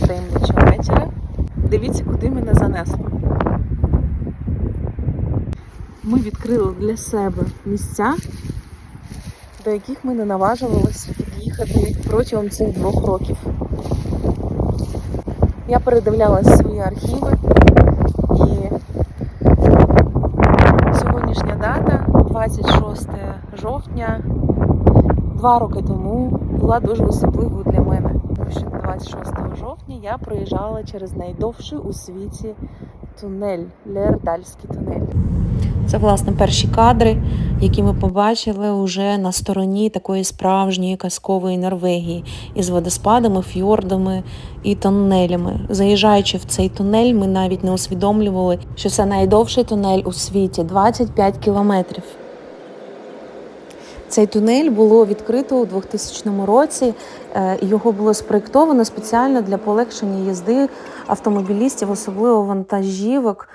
таємничого вечора. Дивіться, куди мене занесло. Ми відкрили для себе місця, до яких ми не наважувалися під'їхати протягом цих двох років. Я передивлялась свої архіви і сьогоднішня дата, 26 жовтня, два роки тому була дуже особливою для мене. Тому що 26 жовтня я проїжджала через найдовший у світі тунель, Леердальський тунель. Це власне перші кадри, які ми побачили уже на стороні такої справжньої казкової Норвегії із водоспадами, фьордами і тунелями. Заїжджаючи в цей тунель, ми навіть не усвідомлювали, що це найдовший тунель у світі 25 кілометрів. Цей тунель було відкрито у 2000 році. е, Його було спроєктовано спеціально для полегшення їзди автомобілістів, особливо вантажівок,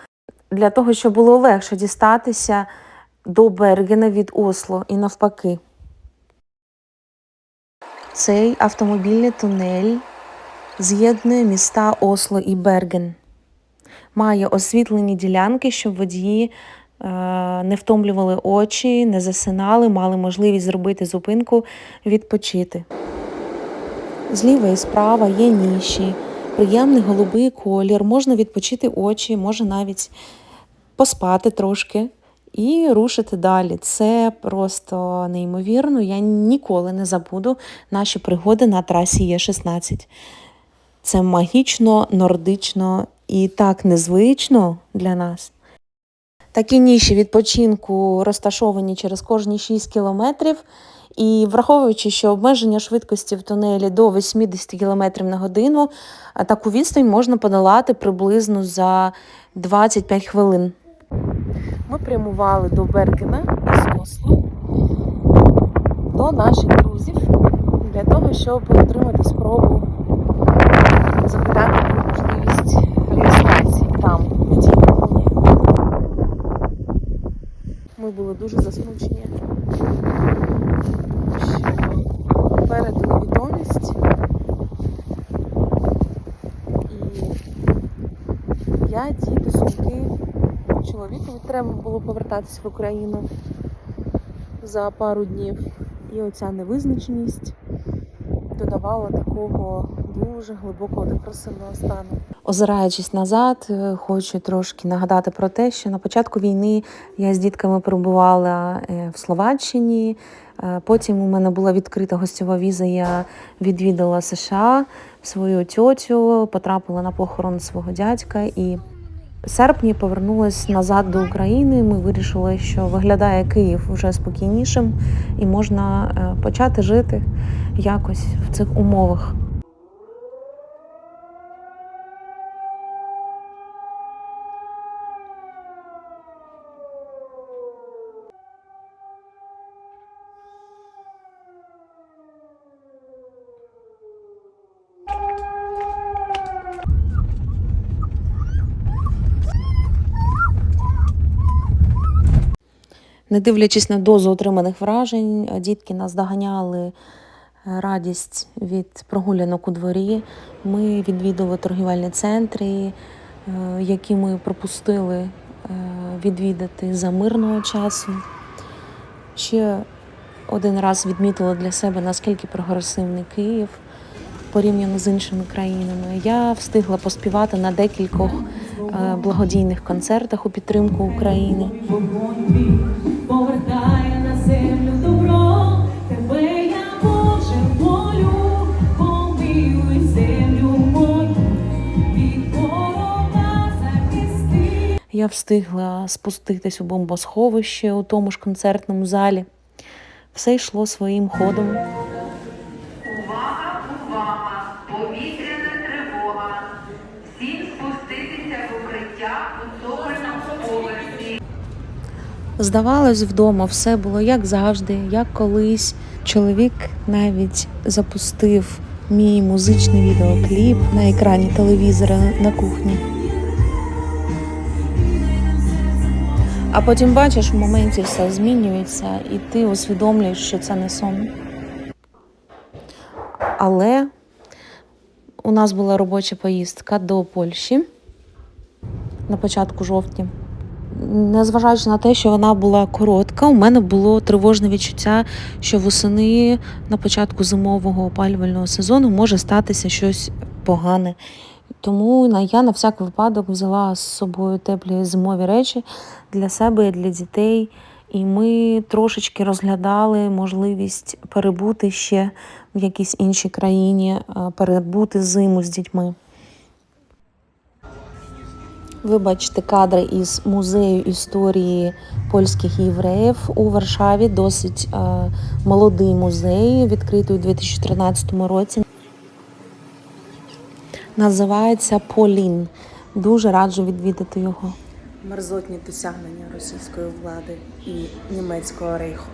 для того, щоб було легше дістатися до Бергена від Осло і навпаки. Цей автомобільний тунель з'єднує міста Осло і Берген. Має освітлені ділянки, щоб водії не втомлювали очі, не засинали, мали можливість зробити зупинку, відпочити. Зліва і справа є ніші, приємний голубий колір, можна відпочити очі, може навіть поспати трошки і рушити далі. Це просто неймовірно. Я ніколи не забуду наші пригоди на трасі Є16. Це магічно, нордично і так незвично для нас. Такі ніші відпочинку розташовані через кожні 6 кілометрів. І враховуючи, що обмеження швидкості в тунелі до 80 км на годину, таку відстань можна подолати приблизно за 25 хвилин. Ми прямували до Бергена із Осло до наших друзів для того, щоб отримати спробу запитати про можливість реєстрації там, в тій комуні. Ми були дуже засмучені, що попереду невідомість. І я, діти, сумки. Чоловікові треба було повертатись в Україну за пару днів. І оця невизначеність додавала такого дуже глибокого депресивного стану. Озираючись назад, е, хочу трошки нагадати про те, що на початку війни я з дітками перебувала е, в Словаччині. Е, Потім у мене була відкрита гостьова віза. Я відвідала США свою тьотю, потрапила на похорон свого дядька і в серпні повернулась назад до України. Ми вирішили, що виглядає Київ вже спокійнішим і можна почати жити якось в цих умовах. Не дивлячись на дозу отриманих вражень, дітки нас доганяли е, радість від прогулянок у дворі. Ми відвідали торгівельні центри, е, які ми пропустили е, відвідати за мирного часу. Ще один раз відмітила для себе, наскільки прогресивний Київ порівняно з іншими країнами. Я встигла поспівати на декількох благодійних концертах у підтримку України. Я встигла спуститись у бомбосховище у тому ж концертному залі. Все йшло своїм ходом. Увага, увага! Повітряна тривога! Всім спуститися в укриття у цокольному поверсі. Здавалось, вдома все було як завжди, як колись. Чоловік навіть запустив мій музичний відеокліп на екрані телевізора на кухні. А потім бачиш, в моменті все змінюється, і ти усвідомлюєш, що це не сон. Але У нас була робоча поїздка до Польщі на початку жовтня. Незважаючи на те, що вона була коротка, у мене було тривожне відчуття, що восени на початку зимового опалювального сезону може статися щось погане. Тому я на всяк випадок взяла з собою теплі зимові речі для себе і для дітей. І ми трошечки розглядали можливість перебути ще в якійсь іншій країні, е, перебути зиму з дітьми. Ви бачите кадри із музею історії польських євреїв у Варшаві. Досить е, молодий музей, відкритий у 2013 році. Називається Полін. Дуже раджу відвідати його. мерзотні досягнення російської влади і німецького рейху.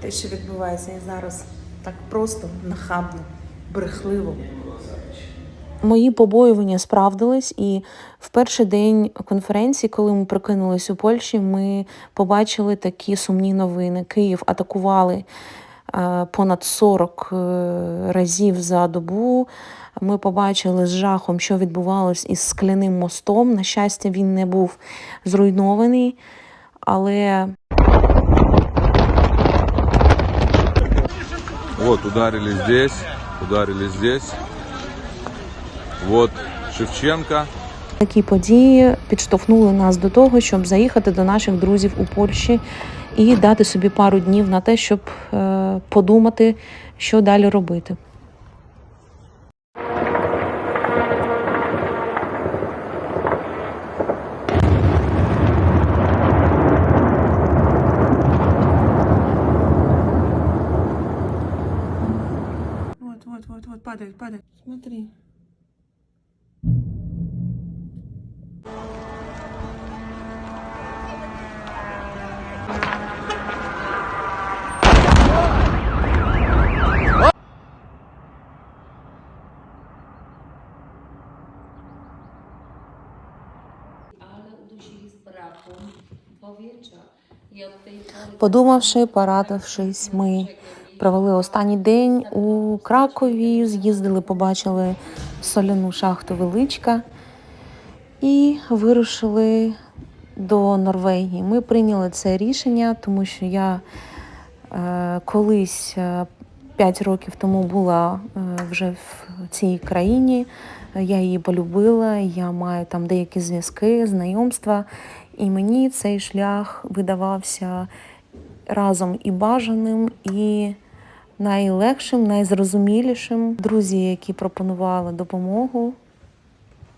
Те, що відбувається і зараз, так просто нахабно, брехливо. Мої побоювання справдились, і в перший день конференції, коли ми прокинулись у Польщі, ми побачили такі сумні новини. Київ атакували понад 40 е, разів за добу. Ми побачили з жахом, що відбувалось із скляним мостом. На щастя, він не був зруйнований, але Вот, ударили здесь, ударили здесь. Вот Шевченко. Такі події підштовхнули нас до того, щоб заїхати до наших друзів у Польщі і дати собі пару днів на те, щоб е, подумати, що далі робити. Падает, падает. Смотри. Подумавши, порадившись, ми провели останній день у Кракові, з'їздили, побачили соляну шахту Величка і вирушили до Норвегії. Ми прийняли це рішення, тому що я е, колись е, 5 років тому була е, вже в цій країні. Я її полюбила, я маю там деякі зв'язки, знайомства, і мені цей шлях видавався разом і бажаним, і найлегшим, найзрозумілішим. Друзі, які пропонували допомогу,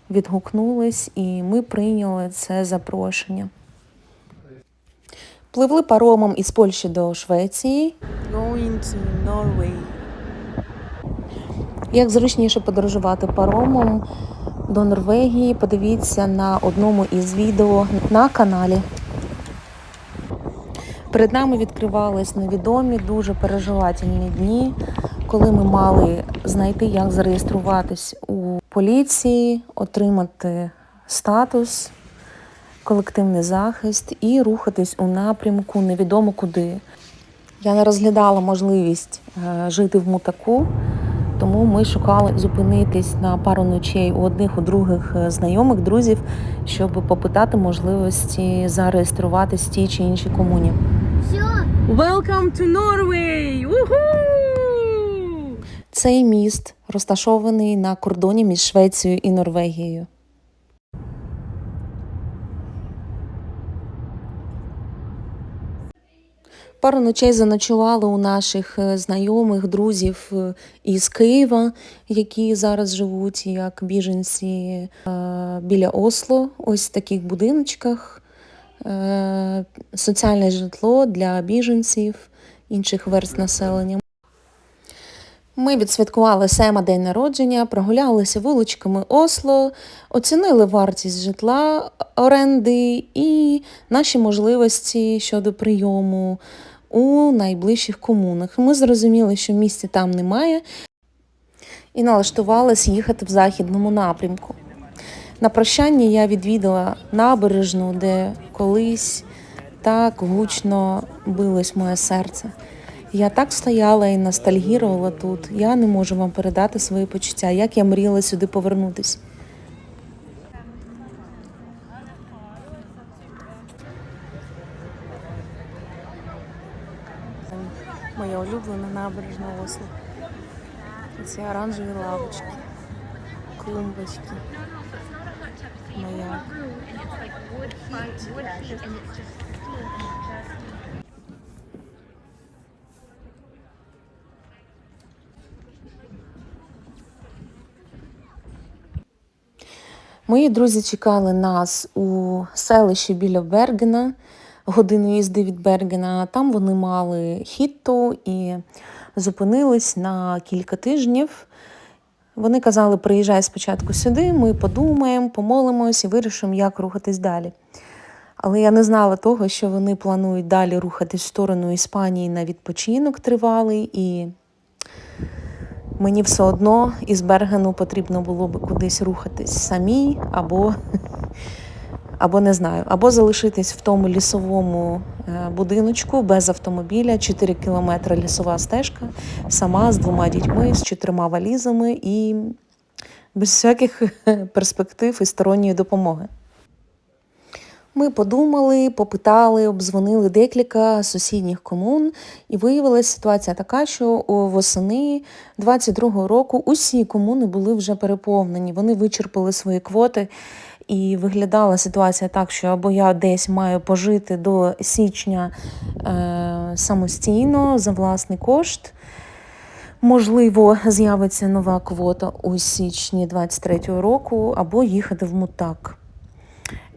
відгукнулись, і ми прийняли це запрошення. Пливли паромом із Польщі до Швеції. Going to Norway. Як зручніше подорожувати паромом до Норвегії, подивіться на одному із відео на каналі. Перед нами відкривались невідомі, дуже переживательні дні, коли ми мали знайти, як зареєструватись у поліції, отримати статус, колективний захист і рухатись у напрямку невідомо куди. Я не розглядала можливість е, жити в мутаку, тому ми шукали зупинитись на пару ночей у одних, у других е, знайомих, друзів, щоб попитати можливості зареєструватись в тій чи іншій комуні. Welcome to Norway! Уху! Цей міст розташований на кордоні між Швецією і Норвегією. Пару ночей заночували у наших е, знайомих, друзів е, із Києва, які зараз живуть як біженці е, біля Осло, ось в таких будиночках. Соціальне житло для біженців, інших верст населення. Ми відсвяткували Сема день народження, прогулялися вуличками Осло, оцінили вартість житла, оренди і наші можливості щодо прийому у найближчих комунах. Ми зрозуміли, що місця там немає, і налаштувалися їхати в західному напрямку. На прощання я відвідала набережну, де колись так гучно билось моє серце. Я так стояла і ностальгірувала тут. Я не можу вам передати свої почуття, як я мріяла сюди повернутись. Моя улюблена набережна Осло. Ці оранжеві лавочки, клумбочки. Моя. Мої друзі чекали нас у селищі біля Бергена, годину їзди від Бергена. Там вони мали хітту і зупинились на кілька тижнів. Вони казали, приїжджай спочатку сюди, ми подумаємо, помолимось і вирішимо, як рухатись далі. Але я не знала того, що вони планують далі рухатись в сторону Іспанії на відпочинок тривалий, і мені все одно із Бергену потрібно було б кудись рухатись самій, або, або не знаю, або залишитись в тому лісовому е, будиночку без автомобіля, 4 кілометри лісова стежка, сама з двома дітьми, з чотирма валізами і без всяких перспектив і сторонньої допомоги. Ми подумали, попитали, обдзвонили декілька сусідніх комун, і виявилася ситуація така, що восени 22-го року усі комуни були вже переповнені. Вони вичерпали свої квоти, і виглядала ситуація так, що або я десь маю пожити до січня е, самостійно за власний кошт. Можливо, з'явиться нова квота у січні 23-го року, або їхати в мутак.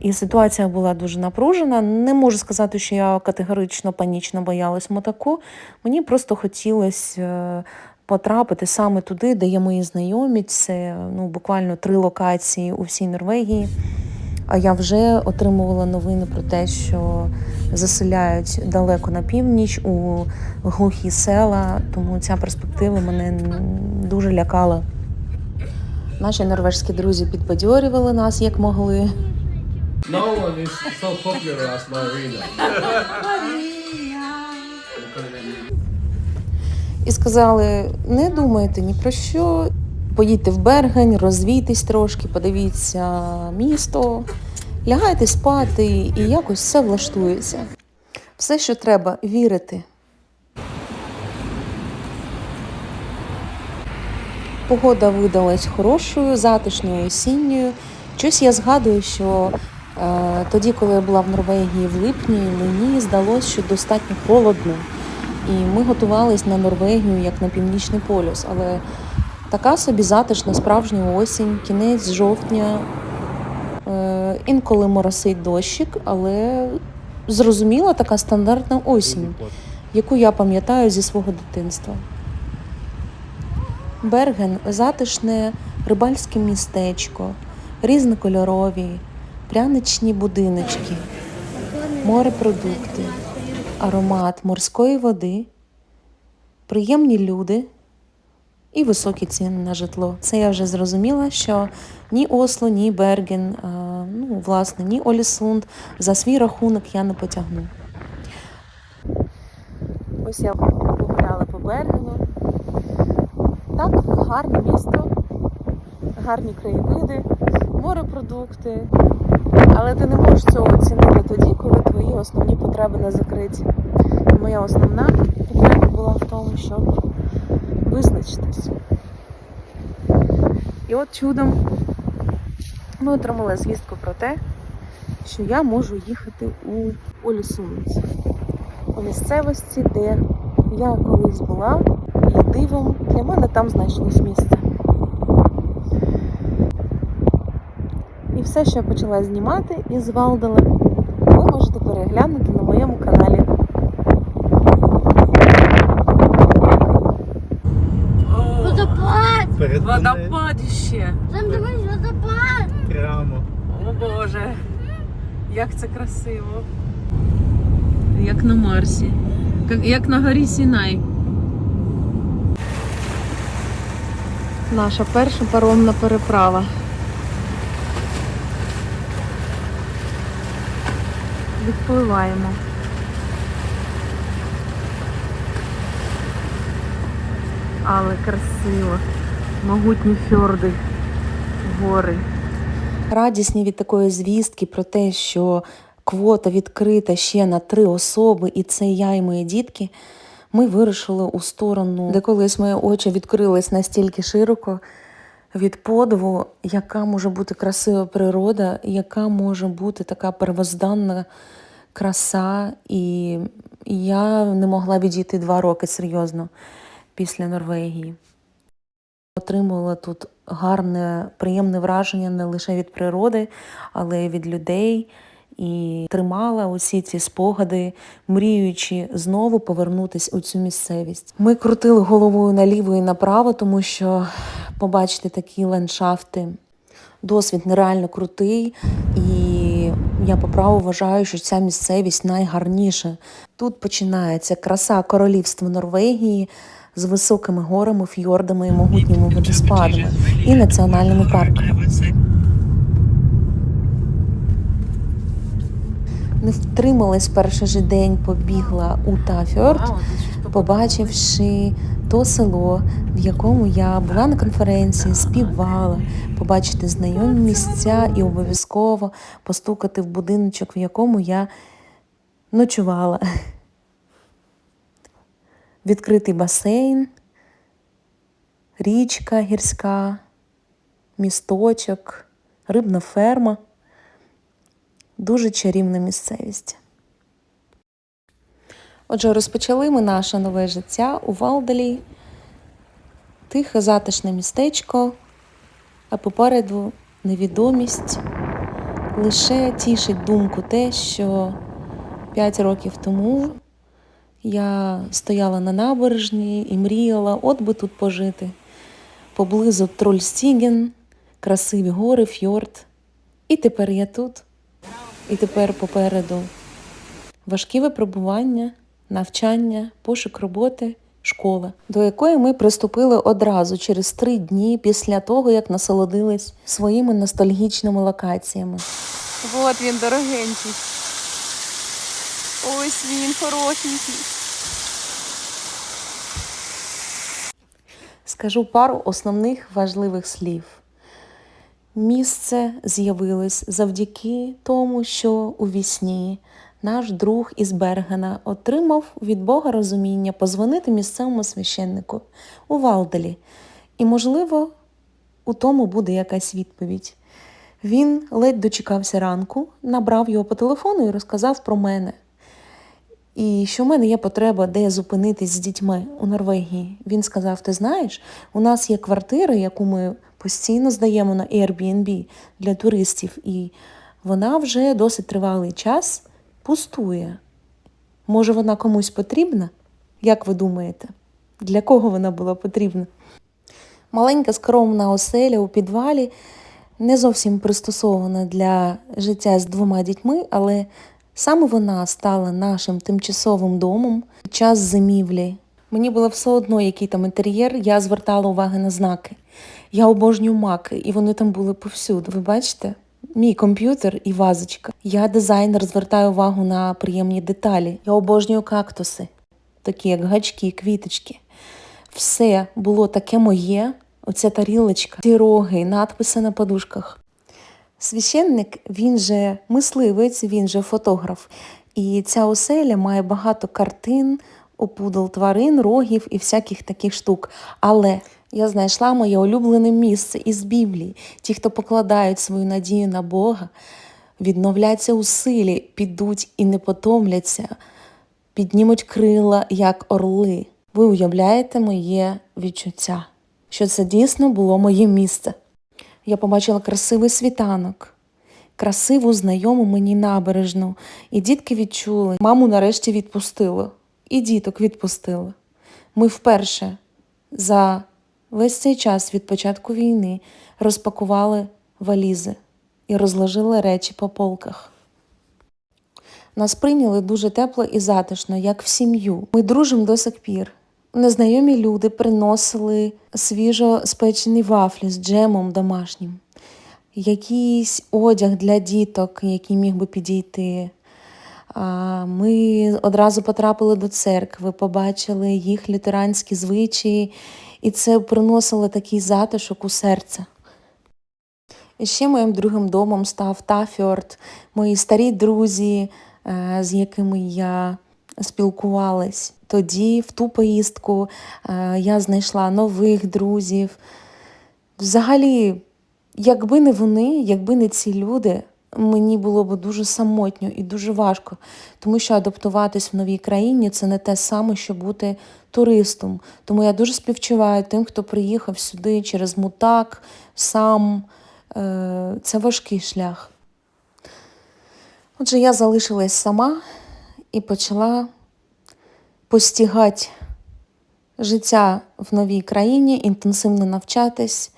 І ситуація була дуже напружена. Не можу сказати, що я категорично панічно боялась мотаку. Мені просто хотілося е, потрапити саме туди, де є мої знайомі. Це ну, буквально три локації у всій Норвегії. А я вже отримувала новини про те, що заселяють далеко на північ у глухі села, тому ця перспектива мене дуже лякала. Наші норвежські друзі підбадьорювали нас як могли. No one is so popular as Marina. і сказали: не думайте ні про що, поїдьте в Бергень, розвійтесь трошки, подивіться місто, лягайте спати, і якось все влаштується. Все, що треба, вірити. Погода видалась хорошою, затишною осінньою. Щось я згадую, що тоді, коли я була в Норвегії в липні, мені здалося, що достатньо холодно. І ми готувались на Норвегію як на північний полюс. Але така собі затишна справжня осінь, кінець жовтня. Е, інколи моросить дощик, але зрозуміла така стандартна осінь, яку я пам'ятаю зі свого дитинства. Берген затишне рибальське містечко, різнокольорові, пряничні будиночки, морепродукти, аромат морської води, приємні люди і високі ціни на житло. Це я вже зрозуміла, що ні Осло, ні Берген, ну, власне, ні Олісунд за свій рахунок я не потягну. Ось я погуляла по Бергену. Так, гарне місто, гарні краєвиди, морепродукти. Але ти не можеш цього оцінити тоді, коли твої основні потреби не закриті. Моя основна потреба була в тому, щоб визначитись. І от чудом ми отримали звістку про те, що я можу їхати у Олісунці, у місцевості, де я колись була, і дивом для мене там знайшлось місце. І все, що я почала знімати із Валдала, ви можете переглянути на моєму каналі. Водопад! Перед Водопадище! Там дивись водопад! прямо. О Боже, як це красиво. Як на Марсі. Як- Як на горі Сінай. Наша перша паромна переправа. Відпливаємо. Але красиво. Могутні фьорди, гори. Радісні від такої звістки про те, що квота відкрита ще на три особи, і це я і мої дітки. Ми вирушили у сторону, де колись мої очі відкрились настільки широко від подиву, яка може бути красива природа, яка може бути така первозданна краса. І я не могла відійти два роки серйозно після Норвегії. Отримувала тут гарне, приємне враження не лише від природи, але й від людей. І тримала усі ці спогади, мріючи знову повернутись у цю місцевість. Ми крутили головою наліво і направо, тому що побачити такі ландшафти досвід нереально крутий, і я по праву вважаю, що ця місцевість найгарніша. Тут починається краса королівства Норвегії з високими горами, фьордами могутніми водоспадами і національними парками. Не втрималась перший же день, побігла у Тафьорд, побачивши то село, в якому я була на конференції, співала, побачити знайомі місця і обов'язково постукати в будиночок, в якому я ночувала. Відкритий басейн, річка гірська, місточок, рибна ферма. Дуже чарівна місцевість. Отже, розпочали ми наше нове життя у Валдалі. Тихе затишне містечко, а попереду невідомість. Лише тішить думку те, що п'ять років тому я стояла на набережні і мріяла, от би тут пожити. Поблизу Трольстіген, красиві гори, фьорд. І тепер я тут. І тепер попереду важкі випробування, навчання, пошук роботи, школа, до якої ми приступили одразу через три дні після того, як насолодились своїми ностальгічними локаціями. От він дорогенький. Ось він хорошенький. Скажу пару основних важливих слів. Місце з'явилось завдяки тому, що у вісні наш друг із Бергена отримав від Бога розуміння позвонити місцевому священнику у Валдалі. І, можливо, у тому буде якась відповідь. Він ледь дочекався ранку, набрав його по телефону і розказав про мене. І що в мене є потреба, де зупинитись з дітьми у Норвегії. Він сказав: Ти знаєш, у нас є квартира, яку ми постійно здаємо на Airbnb для туристів, і вона вже досить тривалий час пустує. Може, вона комусь потрібна? Як ви думаєте? Для кого вона була потрібна? Маленька скромна оселя у підвалі не зовсім пристосована для життя з двома дітьми, але саме вона стала нашим тимчасовим домом під час зимівлі. Мені було все одно, який там інтер'єр, я звертала уваги на знаки. Я обожнюю маки, і вони там були повсюди. Ви бачите? Мій комп'ютер і вазочка. Я дизайнер, звертаю увагу на приємні деталі. Я обожнюю кактуси, такі як гачки, квіточки. Все було таке моє, оця тарілочка, ці роги, надписи на подушках. Священник, він же мисливець, він же фотограф. І ця оселя має багато картин, опудал тварин, рогів і всяких таких штук. Але я знайшла моє улюблене місце із Біблії. Ті, хто покладають свою надію на Бога, відновляться у силі, підуть і не потомляться, піднімуть крила, як орли. Ви уявляєте моє відчуття, що це дійсно було моє місце. Я побачила красивий світанок, красиву знайому мені набережну, і дітки відчули. Маму нарешті відпустило, і діток відпустило. Ми вперше за весь цей час від початку війни розпакували валізи і розложили речі по полках. Нас прийняли дуже тепло і затишно, як в сім'ю. Ми дружимо до сих пір. Незнайомі люди приносили свіжо спечені вафлі з джемом домашнім, якийсь одяг для діток, який міг би підійти. Ми одразу потрапили до церкви, побачили їх лютеранські звичаї І це приносило такий затишок у серце. Ще моїм другим домом став Тафьорд, мої старі друзі, е, з якими я спілкувалась. Тоді, в ту поїздку, е, я знайшла нових друзів. Взагалі, якби не вони, якби не ці люди, мені було б дуже самотньо і дуже важко, тому що адаптуватись в новій країні це не те саме, що бути туристом. Тому я дуже співчуваю тим, хто приїхав сюди через мутак, сам. Е, Це важкий шлях. Отже, я залишилась сама і почала постігати життя в новій країні, інтенсивно навчатись,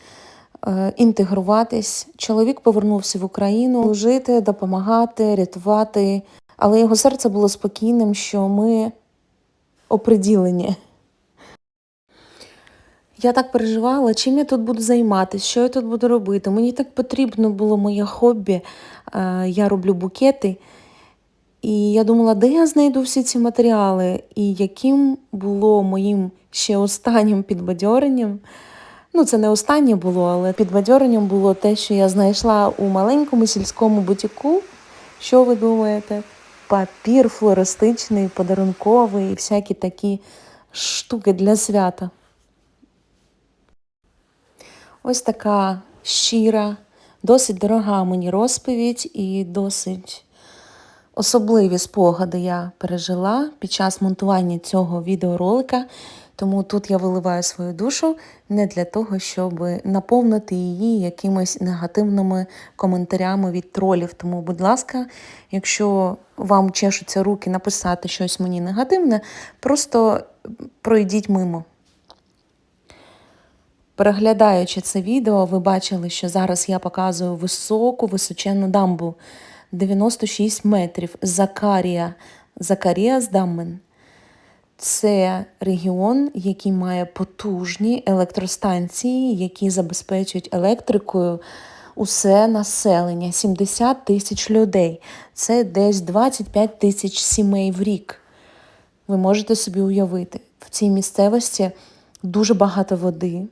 е, інтегруватись. Чоловік повернувся в Україну жити, допомагати, рятувати. Але його серце було спокійним, що ми оприділені. Я так переживала, чим я тут буду займатися, що я тут буду робити. Мені так потрібно було моє хобі. Е, Я роблю букети. І я думала, де я знайду всі ці матеріали, і яким було моїм ще останнім підбадьоренням. Ну, це не останнє було, але підбадьоренням було те, що я знайшла у маленькому сільському бутіку. Що ви думаєте? Папір флористичний, подарунковий і всякі такі штуки для свята. Ось така щира, досить дорога мені розповідь і досить особливі спогади я пережила під час монтування цього відеоролика. Тому тут я виливаю свою душу не для того, щоб наповнити її якимись негативними коментарями від тролів. Тому, будь ласка, якщо вам чешуться руки написати щось мені негативне, просто пройдіть мимо. Переглядаючи це відео, ви бачили, що зараз я показую високу височенну дамбу 96 метрів Закарія. Закарія з Даммен. Це регіон, який має потужні електростанції, які забезпечують електрикою усе населення 70 тисяч людей. Це десь 25 тисяч сімей в рік. Ви можете собі уявити, в цій місцевості дуже багато води,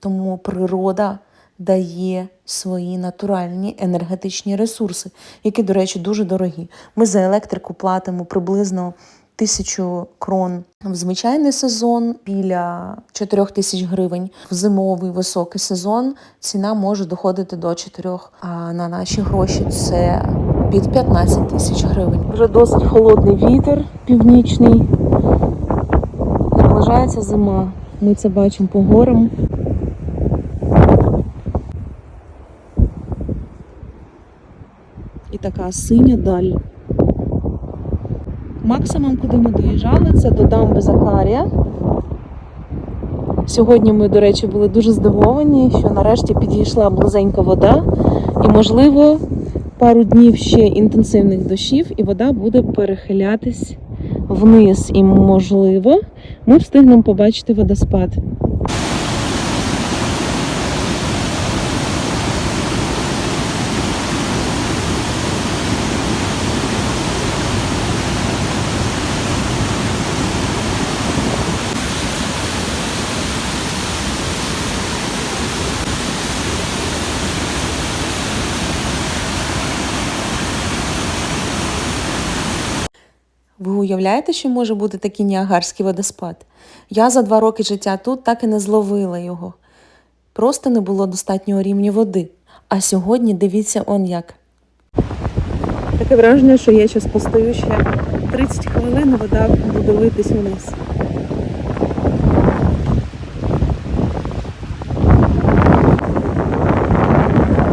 тому природа дає свої натуральні енергетичні ресурси, які, до речі, дуже дорогі. Ми за електрику платимо приблизно тисячу крон в звичайний сезон біля 4 тисяч гривень. В зимовий високий сезон ціна може доходити до 4, а на наші гроші це під 15 тисяч гривень. Вже досить холодний вітер північний. Наближається зима. Ми це бачимо по горам. І така синя даль. Максимум, куди ми доїжджали, це до дамби Закарія. Сьогодні ми, до речі, були дуже здивовані, що нарешті підійшла близенька вода, і, можливо, пару днів ще інтенсивних дощів, і вода буде перехилятись вниз. І, можливо, ми встигнемо побачити водоспад. Ви уявляєте, що може бути такий Ніагарський водоспад? Я за два роки життя тут так і не зловила його. Просто не було достатнього рівня води. А сьогодні дивіться он як. Таке враження, що я зараз постою ще 30 хвилин, вода буде литись вниз.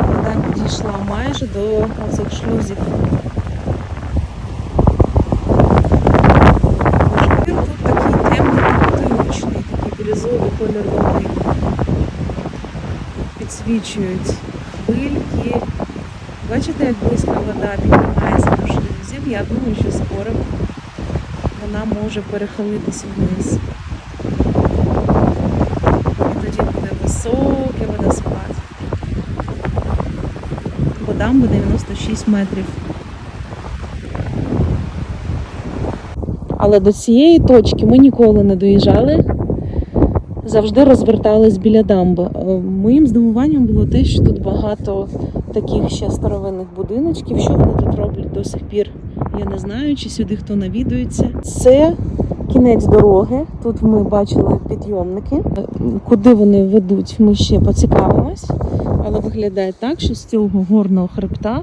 Вода підійшла майже до цих шлюзів. Він тут такий темний, потолочний, такий бірюзовий кольор води. Підсвічують хвильки. Бачите, як близько вода піднімається до шлюзів. Я думаю, що скоро вона може перехилитися вниз. І тоді буде високий водоспад. Водам буде 96 метрів. Але до цієї точки ми ніколи не доїжджали. Завжди розвертались біля дамби. Е, Моїм здивуванням було те, що тут багато таких ще старовинних будиночків. Що вони тут роблять до сих пір? Я не знаю, чи сюди хто навідується. Це кінець дороги. Тут ми бачили підйомники. Е, Куди вони ведуть, ми ще поцікавимось. Але виглядає так, що з цього горного хребта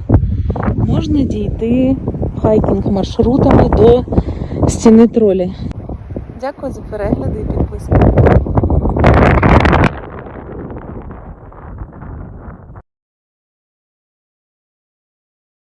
можна дійти хайкінг маршрутами до стіни тролі. Дякую за перегляди і підписку.